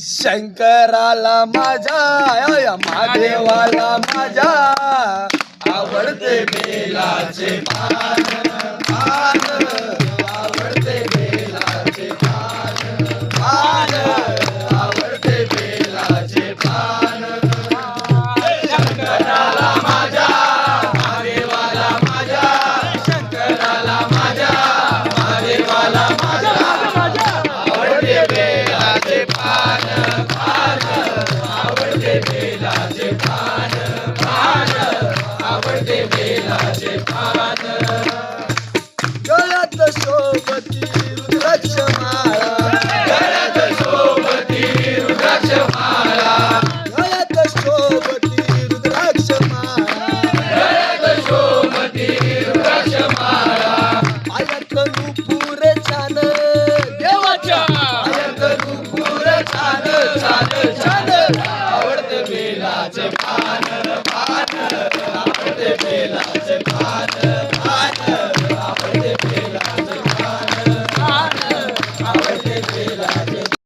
शंकराला माझ्या अय, महादेवाला माझ्या. आवडते बेलाचे पान पान. बेलाचे पान गळ्यात शोभती रुद्राक्ष माळा गळ्यात शोभती रुद्राक्ष माळा गळ्यात शोभती रुद्राक्ष माळा गळ्यात शोभती रुद्राक्ष माळा पायात नुपूर छान देवाच्या पायात नुपूर छान छान छान